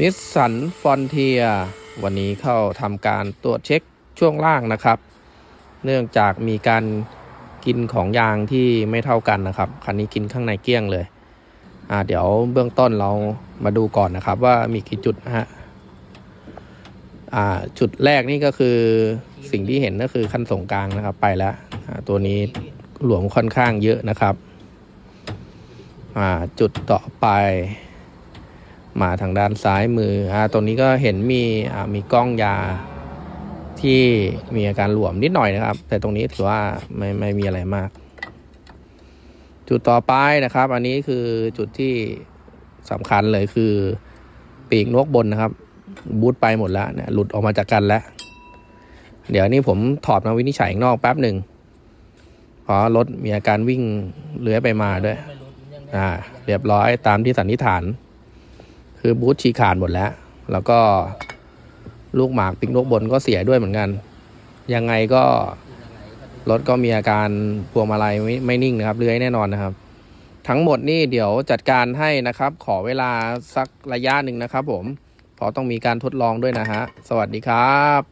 นิสสันฟอนเทียวันนี้เข้าทำการตรวจเช็คช่วงล่างนะครับ เนื่องจากมีการกินของยางที่ไม่เท่ากันนะครับ คันนี้กินข้างในเกลี้ยงเลย อ่าเดี๋ยวเบื้องต้นเรามาดูก่อนนะครับ ว่ามีกี่จุดนะฮะ อ่าจุดแรกนี่ก็คือสิ่งที่เห็นก็คือคันส่งกลางนะครับ ไปแล้วอ่าตัวนี้หลวมค่อนข้างเยอะนะครับ อ่าจุดต่อไป มาทางด้านซ้ายมืออ่าตรงนี้ก็เห็นมีอ่ามีกล้องยาที่มีอาการหลวมนิดหน่อยนะครับ แต่ตรงนี้ถือว่าไม่ไม่มีอะไรมาก จุดต่อไปนะครับ อันนี้คือจุดที่สำคัญเลยคือปีกนกบนนะครับ บูทไปหมดแล้วเนี่ยหลุดออกมาจากกันแล้ว เดี๋ยวนี้ผมถอดมาวินิจฉัยนอกแป๊บหนึ่งเพราะรถมีอาการวิ่งเลื้อยไปมาด้วย อ่า เรียบร้อยตามที่สันนิษฐาน คือบูธฉีขาดหมดแล้ว แล้วก็ลูกหมากปิกนกบนก็เสียด้วยเหมือนกัน ยังไงก็รถก็มีอาการพวงมาลัยไม่ไม่นิ่งนะครับเลื้อยแน่นอนนะครับ ทั้งหมดนี่เดี๋ยวจัดการให้นะครับ ขอเวลาสักระยะหนึ่งนะครับ ผมเพราะต้องมีการทดลองด้วยนะฮะ สวัสดีครับ